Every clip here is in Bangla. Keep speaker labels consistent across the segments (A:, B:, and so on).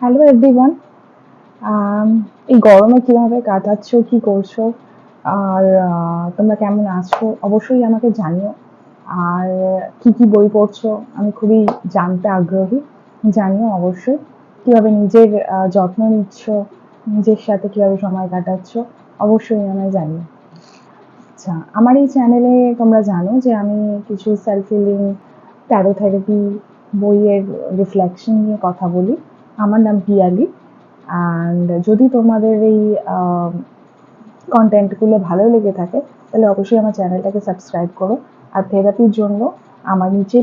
A: হ্যালো এভরিওয়ান Um, এই গরমে কীভাবে কাটাচ্ছ কি করছ আর তোমরা কেমন আছো অবশ্যই আমাকে জানিও। আর কি কি বই পড়ছো আমি খুবই জানতে আগ্রহী জানিও অবশ্যই। কীভাবে নিজের যত্ন নিচ্ছ নিজের সাথে কীভাবে সময় কাটাচ্ছ অবশ্যই আমায় জানিও। আচ্ছা আমার এই চ্যানেলে তোমরা জানো যে আমি কিছু সেলফ হিলিং বইয়ের রিফ্লেকশন নিয়ে কথা বলি। আমার নাম পিয়ালি অ্যান্ড যদি তোমাদের এই কন্টেন্টগুলো ভালো লেগে থাকে, তাহলে অবশ্যই আমার চ্যানেলটাকে সাবস্ক্রাইব করো। আর থেরাপির জন্য আমার নিচে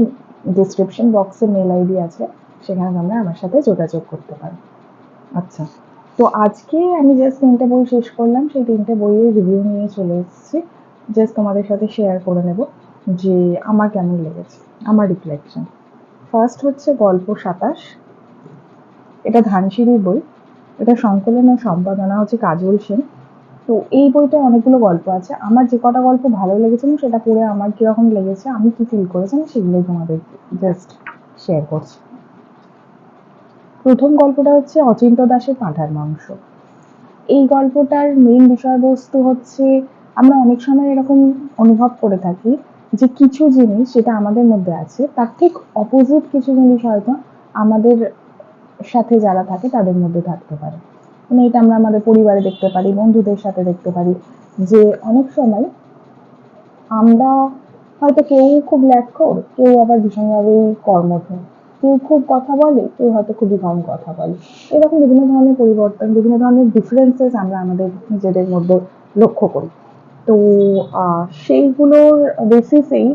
A: ডিসক্রিপশন বক্সে মেল আইডি আছে, সেখানে তোমরা আমার সাথে যোগাযোগ করতে পারো। আচ্ছা তো আজকে আমি জাস্ট তিনটে বই শেষ করলাম, সেই তিনটে বইয়ের রিভিউ নিয়ে চলে এসেছি। জাস্ট তোমাদের সাথে শেয়ার করে নেব যে আমার কেমন লেগেছে, আমার রিফ্লেকশন ফার্স্ট হচ্ছে গল্প সাতাশ। এটা ধানসিঁড়ির বই। এটা সংকলন ও সম্পাদনা হচ্ছে কাজল সেন। তো এই বইটা অনেকগুলো গল্প আছে। আমার যে কটা গল্প ভালো লেগেছে সেটা পড়ে আমার কীরকম লেগেছে, আমি কি ফিল করেছি আমি সেগুলোই তোমাদের জাস্ট শেয়ার করছি। প্রথম গল্পটা হচ্ছে অচিন্ত দাসের পাঁঠার মাংস। এই গল্পটার মেইন বিষয়বস্তু হচ্ছে, আমরা অনেক সময় এরকম অনুভব করে থাকি যে কিছু জিনিস সেটা আমাদের মধ্যে আছে, তার ঠিক অপোজিট কিছু জিনিস হয়তো আমাদের সাথে যারা থাকে তাদের মধ্যে থাকতে পারে। মানে এটা আমরা আমাদের পরিবারে দেখতে পারি, বন্ধুদের সাথে দেখতে পারি যে অনেক সময় আমরা হয়তো কেউ খুব ল্যাটখোর কেউ আবার ভীষণভাবেই কর্মঠ। কেউ খুব কথা বলে, কেউ হয়তো খুবই কম কথা বলে। এরকম বিভিন্ন ধরনের পরিবর্তন, বিভিন্ন ধরনের ডিফারেন্সেস আমরা আমাদের নিজেদের মধ্যে লক্ষ্য করি। তো সেইগুলোর বেসিসেই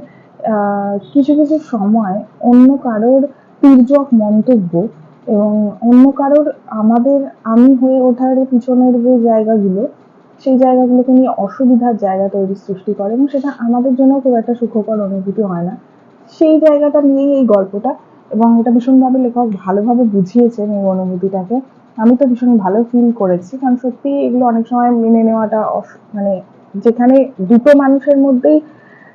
A: কিছু কিছু সময় অন্য কারোর তির্যক মন্তব্য এবং অন্য কারোর আমাদের, আমি হয়ে ওঠার পিছনের যে জায়গাগুলো, সেই জায়গাগুলোকে নিয়ে অসুবিধার জায়গা তৈরি সৃষ্টি করে এবং সেটা আমাদের জন্য খুব একটা সুখকর অনুভূতি হয় না। সেই জায়গাটা নিয়েই এই গল্পটা এবং এটা ভীষণভাবে লেখক ভালোভাবে বুঝিয়েছেন এই অনুভূতিটাকে। আমি তো ভীষণ ভালো ফিল করেছি কারণ সত্যি এগুলো অনেক সময় মেনে নেওয়াটা মানে যেখানে দুটো মানুষের মধ্যেই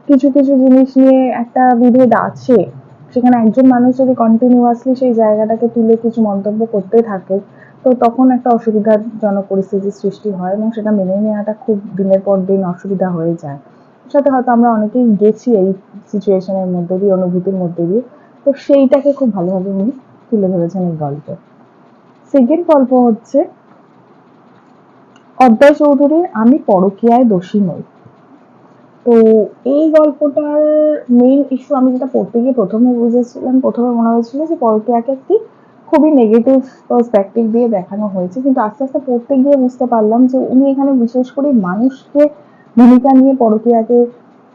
A: কিছু কিছু জিনিস নিয়ে একটা বিভেদ আছে সেখানে একজন মানুষ যদি কন্টিনিউয়াসলি সেই জায়গাটাকে তুলে কিছু মন্তব্য করতে থাকে, তো তখন একটা অসুবিধাজনক পরিস্থিতির সৃষ্টি হয় এবং সেটা মেনে নেওয়াটা খুব দিনের পর দিন অসুবিধা হয়ে যায়। সাথে হয়তো আমরা অনেকেই গেছি এই সিচুয়েশনের মধ্যে দিয়ে, অনুভূতির মধ্যে দিয়ে। তো সেইটাকে খুব ভালোভাবে উনি তুলে ধরেছেন এই গল্পে। সেকেন্ড গল্প হচ্ছে অদ্বয় চৌধুরীর আমি পরকীয়ায় দোষী নই। তো এই গল্পটার মেইন ইস্যু আমি যেটা পড়তে গিয়ে প্রথমে বুঝেছিলাম, প্রথমে মনে হয়েছিল যে পরকীয়াকে একটি খুবই নেগেটিভ পার্সপেক্টিভ দিয়ে দেখানো হয়েছে। কিন্তু আস্তে আস্তে পড়তে গিয়ে বুঝতে পারলাম যে উনি এখানে বিশেষ করে মানুষকে ভূমিকা নিয়ে পরকীয়াকে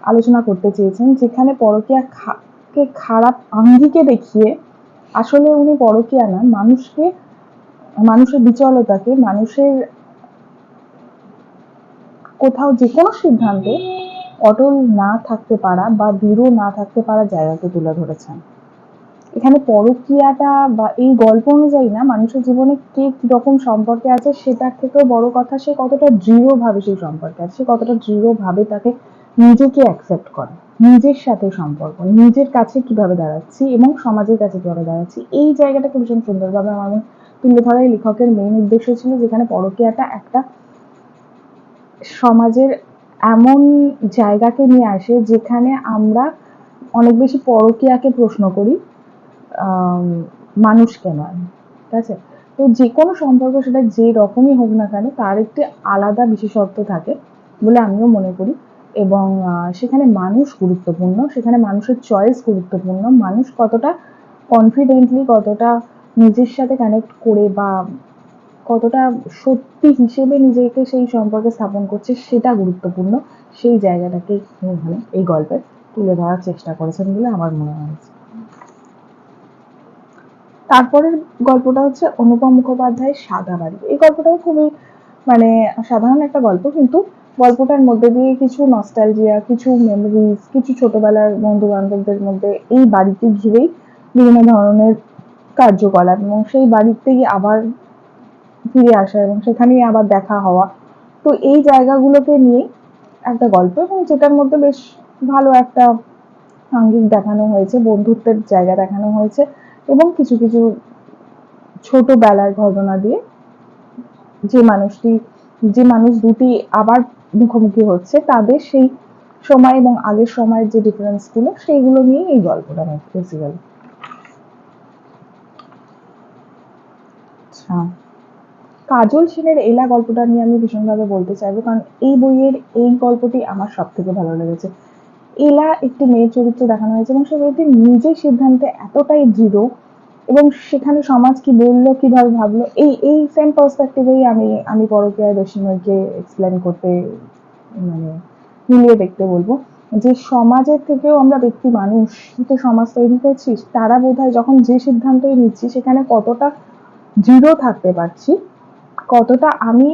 A: আলোচনা করতে চেয়েছেন, যেখানে পরকীয়া কে খারাপ আঙ্গিকে দেখিয়ে আসলে উনি পরকীয়া না, মানুষকে, মানুষের বিচলতাকে, মানুষের কোথাও যে কোনো সিদ্ধান্তে অটল না থাকতে পারা বা দৃঢ় না থাকতে পারা জায়গাকে তুলে ধরেছেন। এখানে পরকীয়াটা বা এই গল্প অনুযায়ী না, মানুষের জীবনে কে কীরকম সম্পর্কে আছে সেটার থেকেও বড় কথা সে কতটা দৃঢ়ভাবে সেই সম্পর্কে আছে, সে কতটা দৃঢ়ভাবে তাকে নিজেকে অ্যাকসেপ্ট করে, নিজের সাথে সম্পর্ক, নিজের কাছে কীভাবে দাঁড়াচ্ছি এবং সমাজের কাছে কীভাবে দাঁড়াচ্ছি। এই জায়গাটাকে ভীষণ সুন্দরভাবে আমার তুলে ধরাই লেখকের মেইন উদ্দেশ্য ছিল যেখানে পরকীয়াটা একটা সমাজের এমন জায়গাকে নিয়ে আসে যেখানে আমরা অনেক বেশি পরকীয়াকে প্রশ্ন করি মানুষকে নয়। ঠিক আছে? তো যে কোনো সম্পর্ক সেটা যে রকমই হোক না কেন, তার একটি আলাদা বিশেষত্ব থাকে বলে আমিও মনে করি। এবং সেখানে মানুষ গুরুত্বপূর্ণ, সেখানে মানুষের চয়েস গুরুত্বপূর্ণ। মানুষ কতটা কনফিডেন্টলি কতটা নিজের সাথে কানেক্ট করে বা কতটা সত্যি হিসেবে নিজেকে সেই সম্পর্কে স্থাপন করছে সেটা গুরুত্বপূর্ণ। সেই জায়গাটাকে এখানে এই গল্পে তুলে ধরার চেষ্টা করেছেন বলে আমার মনে হয়েছে তারপরের গল্পটা হচ্ছে অনুপম মুখোপাধ্যায়ের সাদা বাড়ি। এই গল্পটাও খুবই মানে সাধারণ একটা গল্প, কিন্তু গল্পটার মধ্যে দিয়ে কিছু নস্টালজিয়া কিছু মেমোরিজ কিছু ছোটবেলার বন্ধু বান্ধবদের মধ্যে এই বাড়িতে ঘিরেই বিভিন্ন ধরনের কার্যকলাপ এবং সেই বাড়িতেই আবার ফিরে আসা এবং সেখানেই আবার দেখা হওয়া। তো এই জায়গাগুলোকে নিয়ে একটা গল্প এবং যেটার মধ্যে বেশ ভালো একটা আঙ্গিক দেখানো হয়েছে, বন্ধুত্বের জায়গা দেখানো হয়েছে এবং কিছু কিছু ছোটবেলার ঘটনা দিয়ে যে মানুষটি, যে মানুষ দুটি আবার মুখোমুখি হচ্ছে, তাদের সেই সময় এবং আগের সময়ের যে ডিফারেন্সগুলো সেইগুলো নিয়ে এই গল্পটা বেসিক্যালি আচ্ছা। কাজল সেনের এলা গল্পটা নিয়ে আমি ভীষণভাবে বলতে চাইব, কারণ এই বইয়ের এই গল্পটি আমার সব থেকে ভালো লেগেছে। এলা একটি মেয়ের চরিত্র দেখানো হয়েছে এবং সে মেয়েটি নিজের সিদ্ধান্তে এতটাই দৃঢ় এবং সেখানে সমাজ কি বলল, কীভাবে ভাবলো, এই এই সেম পার্সপেক্টিভেই আমি আমি পরকীয়া দশমীকে এক্সপ্লেন করতে মানে মিলিয়ে দেখতে বলব। যে সমাজের থেকেও আমরা ব্যক্তি মানুষ, তো সমাজ তৈরি করছিস, তারা বোধহয় যখন যে সিদ্ধান্তই নিচ্ছি, সেখানে কতটা দৃঢ় থাকতে পারছি কতটা আমি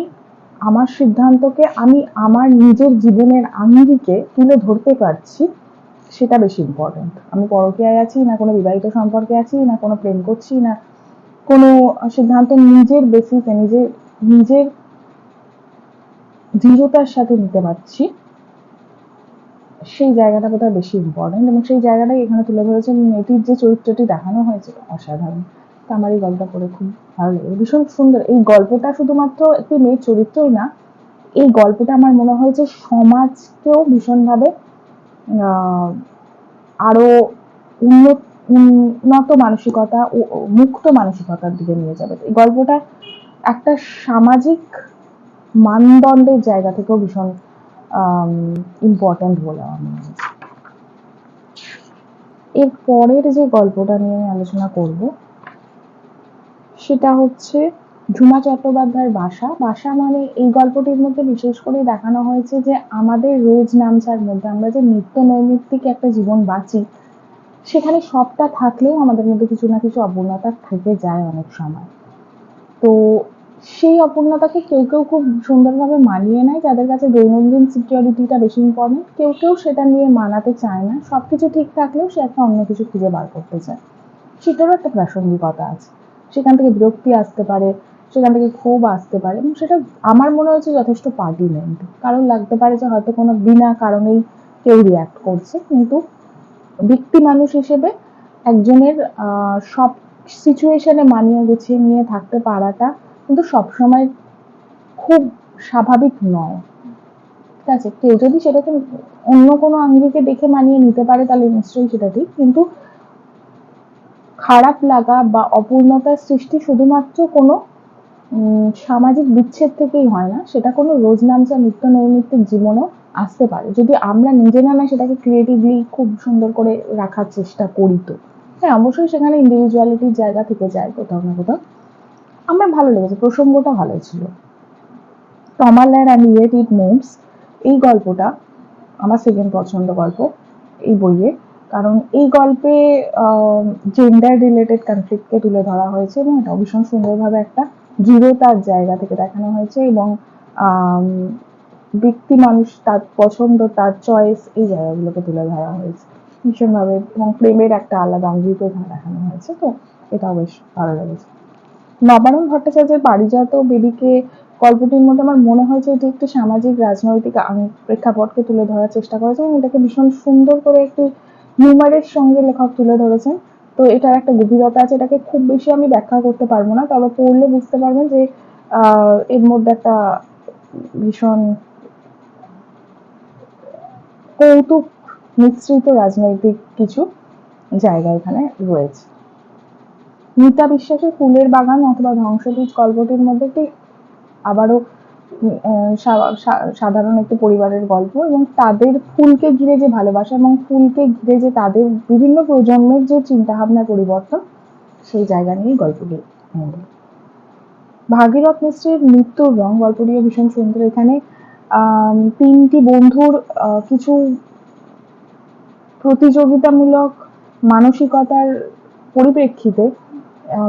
A: আমার সিদ্ধান্তকে, আমি আমার নিজের জীবনের আঙ্গিকে তুলে ধরতে পারছি, সেটা বেশি ইম্পর্টেন্ট আমি পরকীয়ায় আছি না কোনো বিবাহিত সম্পর্কে আছি, না কোনো প্রেম করছি, না কোনো সিদ্ধান্ত নিজের বেসিসে নিজের নিজের দৃঢ়তার সাথে নিতে পারছি, সেই জায়গাটা বোধহয় বেশি ইম্পর্টেন্ট এবং সেই জায়গাটাই এখানে তুলে ধরেছেন মেয়েটির যে চরিত্রটি দেখানো হয়েছে, অসাধারণ। তো আমার এই গল্পটা পড়ে খুব ভালো লেগেছে। ভীষণ সুন্দর। এই গল্পটা শুধুমাত্র একটি মেয়ের চরিত্রই না এই গল্পটা আমার মনে হয় যে সমাজকেও ভীষণভাবে আহ, আরও উন্নত উন্নত মানসিকতা ও মুক্ত মানসিকতার দিকে নিয়ে যাবে। এই গল্পটা একটা সামাজিক মানদণ্ডের জায়গা থেকেও ভীষণ ইম্পর্ট্যান্ট বলে আমার মনে হয়েছে এর পরের যে গল্পটা নিয়ে আমি আলোচনা করব সেটা হচ্ছে ঝুমা চট্টোপাধ্যায়ের বাসা। বাসা মানে এই গল্পটির মধ্যে বিশেষ করে দেখানো হয়েছে যে আমাদের রোজ নামচার মধ্যে আমরা যে নিত্য নৈমিত্তিক একটা জীবন বাঁচি, সেখানে সবটা থাকলেও আমাদের মধ্যে কিছু না কিছু অপূর্ণতা থেকে যায় অনেক সময়। তো সেই অপূর্ণতাকে কেউ কেউ খুব সুন্দরভাবে মানিয়ে নেয়, যাদের কাছে দৈনন্দিন সিকিউরিটিটা বেশি ইম্পর্টেন্ট কেউ কেউ সেটা নিয়ে মানাতে চায় না। সবকিছু ঠিক থাকলেও সে একটা অন্য কিছু খুঁজে বার করতে চায়। সেটারও একটা প্রাসঙ্গিকতা আছে। সেখান থেকে বিরক্তি আসতে পারে, সেখান থেকে ক্ষোভ আসতে পারে, এবং সেটা আমার মনে হচ্ছে যথেষ্ট পার্টিমেন্ট। কারণ লাগতে পারে যে হয়তো কোনো বিনা কারণেই কেউ রিয়াক্ট করছে, কিন্তু ব্যক্তি মানুষ হিসেবে একজনের সব সিচুয়েশনে মানিয়ে গুছিয়ে নিয়ে থাকতে পারাটা কিন্তু সবসময় খুব স্বাভাবিক নয়। ঠিক আছে? কেউ যদি সেটাকে অন্য কোনো আঙ্গিকে দেখে মানিয়ে নিতে পারে, তাহলে নিশ্চয়ই সেটা ঠিক, কিন্তু খারাপ লাগা বা অপূর্ণতার সৃষ্টি শুধুমাত্র কোনো সামাজিক বিচ্ছেদ থেকেই হয় না। সেটা কোনো রোজনামচা নিত্য নৈমিত্তিক জীবনেও আসতে পারে। যদি আমরা নিজেরা না সেটাকে ক্রিয়েটিভলি খুব সুন্দর করে রাখার চেষ্টা করি তো। হ্যাঁ অবশ্যই সেখানে ইন্ডিভিজুয়ালিটির জায়গা থেকে যায় কোথাও না কোথাও। আমার ভালো লেগেছে, প্রসঙ্গটা ভালো ছিল। টমাল্যান্ড অ্যান্ড ইয়েট ইট মুভস এই গল্পটা, আমার সেকেন্ড পছন্দ গল্প, এই বইয়ে। কারণ এই গল্পে জেন্ডার রিলেটেড কনফ্লিক্টকে তুলে ধরা হয়েছে এবং এটা ভীষণ সুন্দরভাবে একটা দৃঢ়তার জায়গা থেকে দেখানো হয়েছে এবং ব্যক্তি মানুষ তার পছন্দ, তার চয়েস এই জায়গাগুলোকে তুলে ধরা হয়েছে। ভীষণভাবে এবং প্রেমের একটা আলাদা এখানে দেখানো হয়েছে, তো এটাও বেশ ভালো লেগেছে। নবারুণ ভট্টাচার্যের পারিজাত বেদিকে গল্পটির মধ্যে আমার মনে হয়েছে এটি একটি সামাজিক, রাজনৈতিক প্রেক্ষাপটকে তুলে ধরার চেষ্টা করেছে এবং এটাকে ভীষণ সুন্দর করে একটি হিউমারের সঙ্গে লেখক তুলে ধরেছেন। তো এটার একটা গভীরতা আছে, এটাকে খুব বেশি আমি ব্যাখ্যা করতে পারব না, তবে পড়লে বুঝতে পারবেন যে এর মধ্যে একটা ভীষণ কৌতুক মিশ্রিত রাজনৈতিক কিছু জায়গা এখানে রয়েছে। মিতা বিশ্বাসের ফুলের বাগান অথবা ধ্বংসবীজ গল্পটির মধ্যে একটি আবারও সাধারণ একটি পরিবারের গল্প এবং তাদের ফুলকে ঘিরে যে ভালোবাসা এবং ফুলকে ঘিরে যে তাদের বিভিন্ন প্রজন্মের যে চিন্তা ভাবনার পরিবর্তন, সেই জায়গা নিয়েই গল্পটি ভাগীরথ মিশ্রের মৃত্যুর রং গল্পটিও ভীষণ সুন্দর। এখানে তিনটি বন্ধুর কিছু প্রতিযোগিতামূলক মানসিকতার পরিপ্রেক্ষিতে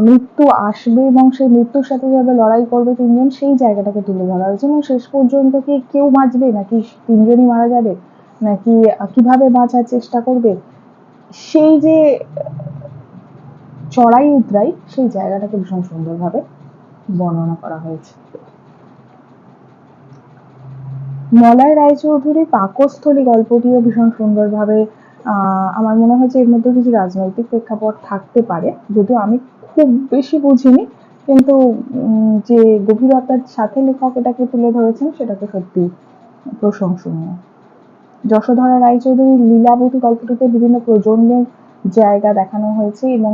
A: মৃত্যু আসবে এবং সেই মৃত্যুর সাথে যাবে, লড়াই করবে তিনজন, সেই জায়গাটাকে তুলে ধরা হয়েছে। এবং শেষ পর্যন্ত কি কেউ বাঁচবে? নাকি তিনজনই মারা যাবে? নাকি কীভাবে বাঁচার চেষ্টা করবে? সেই যে চড়াই উতরাই সেই জায়গাটাকে ভীষণ সুন্দরভাবে বর্ণনা করা হয়েছে। মলয় রায়চৌধুরী পাকস্থলী গল্পটিও ভীষণ সুন্দরভাবে আমার মনে হয়েছে এর মধ্যে কিছু রাজনৈতিক প্রেক্ষাপট থাকতে পারে, যদিও আমি খুব বেশি বুঝিনি, কিন্তু যে গভীরতার সাথে লেখক এটাকে তুলে ধরেছেন সেটাকে সত্যি প্রশংসনীয়। যশোধরা রায়চৌধুরীর লীলাবতী গল্পটিতে বিভিন্ন প্রজন্মের জায়গা দেখানো হয়েছে এবং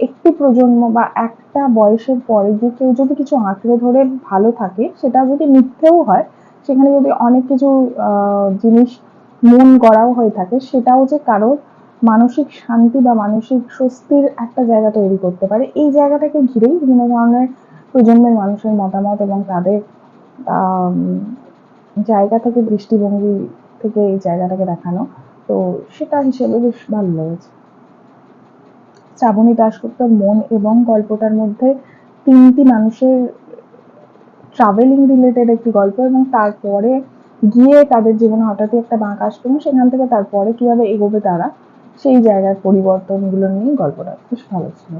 A: একটি প্রজন্ম বা একটা বয়সের পরে গিয়ে কেউ যদি কিছু আঁকড়ে ধরে ভালো থাকে, সেটা যদি মিথ্যেও হয়, সেখানে যদি অনেক কিছু জিনিস মন গড়াও হয়ে থাকে, সেটাও যে কারোর মানসিক শান্তি বা মানসিক স্বস্তির একটা জায়গা তৈরি করতে পারে। এই জায়গাটাকে ঘিরেই বিভিন্ন ধরনের প্রজন্মের মানুষের মতামত এবং তাদের জায়গা থেকে দৃষ্টিভঙ্গি থেকে এই জায়গাটাকে দেখানো। তো সেটা হিসেবে বেশ ভালো লেগেছে। শ্রাবণী দাশগুপ্তর মন এবং গল্পটার মধ্যে তিনটি মানুষের ট্রাভেলিং রিলেটেড একটি গল্প এবং তারপরে গিয়ে তাদের জীবনে হঠাৎই একটা বাঁক আসবে এবং সেখান থেকে তারপরে কীভাবে এগোবে তারা সেই জায়গার পরিবর্তনগুলো নিয়ে গল্পটা বেশ ভালো ছিল।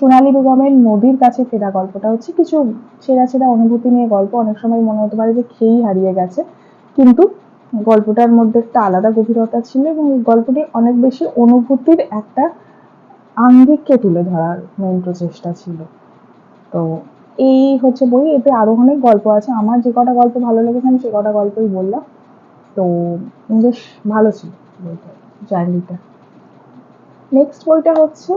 A: সোনালী বেগমের নদীর কাছে ফেরা গল্পটা হচ্ছে কিছু ছেঁড়া ছেঁড়া অনুভূতি নিয়ে গল্প। অনেক সময় মনে হতে পারে যে খেয়েই হারিয়ে গেছে। কিন্তু গল্পটার মধ্যে একটা আলাদা গভীরতা ছিল এবং এই গল্পটি অনেক বেশি অনুভূতির একটা আঙ্গিককে তুলে ধরার মেন প্রচেষ্টা ছিল। তো এই হচ্ছে বই। এতে আরও অনেক গল্প আছে। আমার যে কটা গল্প ভালো লেগেছে, আমি সে কটা গল্পই বললাম। তো বেশ ভালো ছিল বইটা, জার্নিটা। নেক্সট বইটা হচ্ছে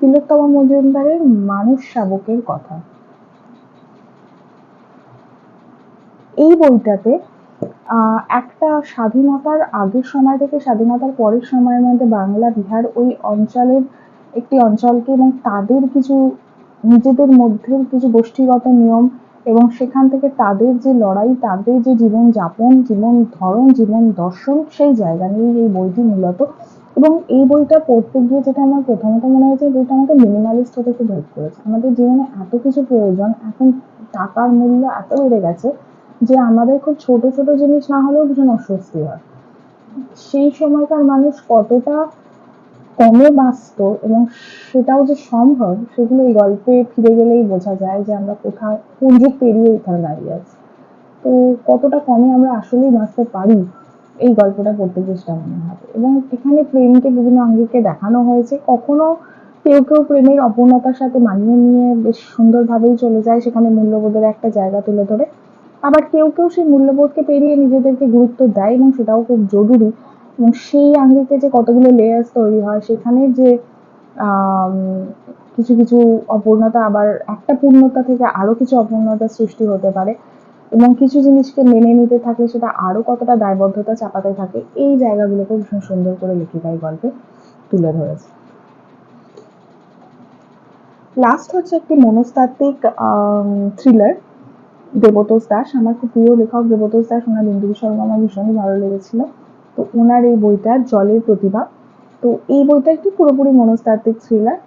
A: তিলোত্তমা মজুমদারের মানুষ শাবকের কথা। এই বইটাতে একটা স্বাধীনতার আগের সময় থেকে স্বাধীনতার পরের সময়ের মধ্যে বাংলা, বিহার ওই অঞ্চলের একটি অঞ্চলকে এবং তাদের কিছু নিজেদের মধ্যে কিছু গোষ্ঠীগত নিয়ম এবং সেখান থেকে তাদের যে লড়াই, তাদের যে জীবন যাপন, জীবন ধরন, জীবন দর্শন, সেই জায়গা নিয়ে এই বইটি মূলত। এবং এই বইটা পড়তে গিয়ে যেটা আমার প্রথমত মনে হয়েছে বইটা আমাকে মিনিমালিস্ট হতে খুব হেল্প করেছে। আমাদের জীবনে এত কিছু প্রয়োজন, এখন টাকার মূল্য এত বেড়ে গেছে যে আমাদের খুব ছোট ছোট জিনিস না হলেও ভীষণ অস্বস্তি হয়। সেই সময়কার মানুষ কতটা কমে বাঁচত এবং সেটাও যে সম্ভব, সেগুলো এই গল্পে ফিরে গেলেই বোঝা যায় যে আমরা কোথায়, কোন যুগ পেরিয়ে এখানে দাঁড়িয়ে আছি। তো কতটা কমে আমরা আসলেই বাঁচতে পারি, এই গল্পটা পড়তে চেষ্টা মনে হবে। এবং এখানে প্রেমকে বিভিন্ন আঙ্গিকে দেখানো হয়েছে। কখনো কেউ কেউ প্রেমের অপূর্ণতার সাথে মানিয়ে নিয়ে বেশ সুন্দরভাবেই চলে যায় সেখানে মূল্যবোধের একটা জায়গা তুলে ধরে। আবার কেউ কেউ সেই মূল্যবোধকে পেরিয়ে নিজেদেরকে গুরুত্ব দেয় এবং সেটাও খুব জরুরি। এবং সেই আঙ্গিকে যে কতগুলো লেয়ার্স তৈরি হয়, সেখানে যে কিছু কিছু অপূর্ণতা, আবার একটা পূর্ণতা থেকে আরও কিছু অপূর্ণতার সৃষ্টি হতে পারে এবং কিছু জিনিসকে মেনে নিতে থাকলে সেটা আরও কতটা দায়বদ্ধতা চাপাতে থাকে, এই জায়গাগুলোকে ভীষণ সুন্দর করে লেখিকা এই গল্পে তুলে ধরেছে। লাস্ট হচ্ছে একটি মনস্তাত্ত্বিক থ্রিলার দেবতোষ দাস আমার খুব প্রিয় লেখক দেবতোষ দাস ওনার বিন্দু শর্মা আমার ভীষণই ভালো লেগেছিল। তো ওনার এই বইটা জলের প্রতিভা। তো এই বইটা একটি পুরোপুরি মনস্তাত্ত্বিক থ্রিলার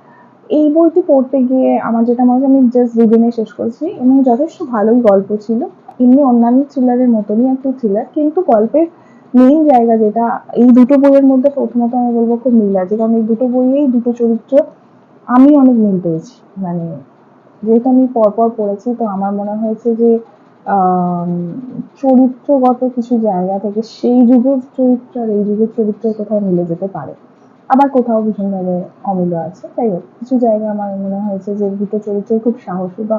A: এই বইটি পড়তে গিয়ে আমার যেটা মনে হয় আমি জাস্ট দুদিনে শেষ করেছি এবং যথেষ্ট ভালোই গল্প ছিল। এমনি অন্যান্য থ্রিলারের মতনই একটি থ্রিলার কিন্তু গল্পের মেইন জায়গা যেটা, এই দুটো বইয়ের মধ্যে প্রথমত আমি বলব খুব মিল আছে, কারণ এই দুটো বইয়েই দুটো চরিত্র আমি অনেক মিল পেয়েছি। মানে যেহেতু আমি পরপর পড়েছি, তো আমার মনে হয়েছে যে চরিত্রগত কিছু জায়গা থেকে সেই যুগের চরিত্র আর এই যুগের চরিত্রের কোথাও মিলে যেতে পারে। আবার কোথাও ভীষণভাবে অমিল আছে। তাই হোক, কিছু জায়গা আমার মনে হয়েছে যে দুটো চরিত্র খুব সাহসী বা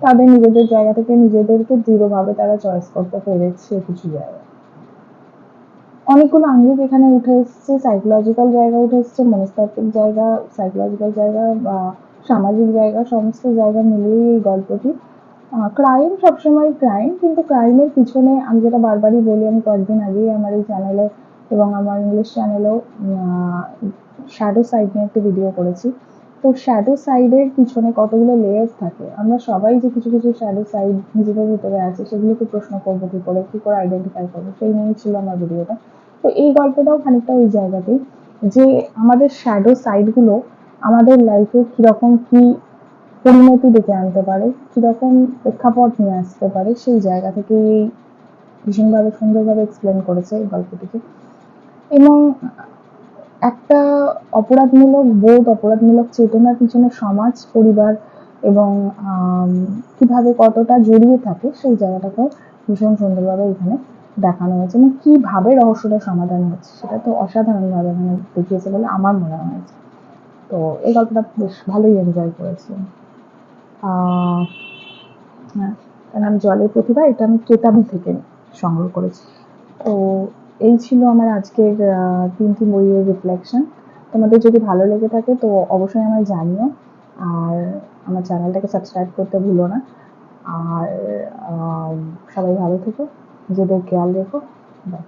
A: তাদের নিজেদের জায়গা থেকে নিজেদেরকে দৃঢ়ভাবে তারা চয়েস করতে পেরেছে কিছু জায়গা অনেকগুলো আঙ্গিক এখানে উঠে এসছে। সাইকোলজিক্যাল জায়গা উঠে এসছে, মনস্তাত্ত্বিক জায়গা সাইকোলজিক্যাল জায়গা বা সামাজিক জায়গা, সমস্ত জায়গা মিলিয়ে এই গল্পটি ক্রাইম সবসময় ক্রাইম কিন্তু ক্রাইমের পিছনে আমি যেটা বারবারই বলি, আমি কয়েকদিন আগেই আমার এই চ্যানেলে এবং আমার ইংলিশ চ্যানেলেও শ্যাডো সাইড নিয়ে একটি ভিডিও করেছি। তো শ্যাডো সাইডের পিছনে কতগুলো লেয়ার্স থাকে? আমরা সবাই যে কিছু কিছু শ্যাডো সাইড নিজেদের ভিতরে আছে, সেগুলোকে প্রশ্ন করব, কি করে কি করে আইডেন্টিফাই করব, সেই নিয়েই ছিল আমার ভিডিওটা তো এই গল্পটাও খানিকটা ওই জায়গাতেই যে আমাদের শ্যাডো সাইডগুলো আমাদের লাইফে কীরকম কি পরিণতি ডেকে আনতে পারে, কীরকম প্রেক্ষাপট নিয়ে আসতে পারে, সেই জায়গা থেকে ভীষণভাবে সুন্দরভাবে এক্সপ্লেন করেছে এই গল্পটিকে। এবং একটা অপরাধমূলক বোধ, অপরাধমূলক চেতনার পিছনে সমাজ, পরিবার এবং কীভাবে কতটা জড়িয়ে থাকে, সেই জায়গাটাকে ভীষণ সুন্দরভাবে এখানে দেখানো হয়েছে এবং কীভাবে রহস্যটা সমাধান হচ্ছে, সেটা তো অসাধারণভাবে এখানে দেখিয়েছে বলে আমার মনে হয়েছে তো এই গল্পটা বেশ ভালোই এনজয় করেছি। নাম জলের প্রতিভা, এটা আমি কেতাবি থেকে সংগ্রহ করেছি। তো এই ছিল আমার আজকের তিনটি বইয়ের রিফ্লেকশন তোমাদের যদি ভালো লেগে থাকে, তো অবশ্যই আমায় জানিও। আর আমার চ্যানেলটাকে সাবস্ক্রাইব করতে ভুলো না। আর সবাই ভালো থেকো, নিজেদের খেয়াল রেখো। বাই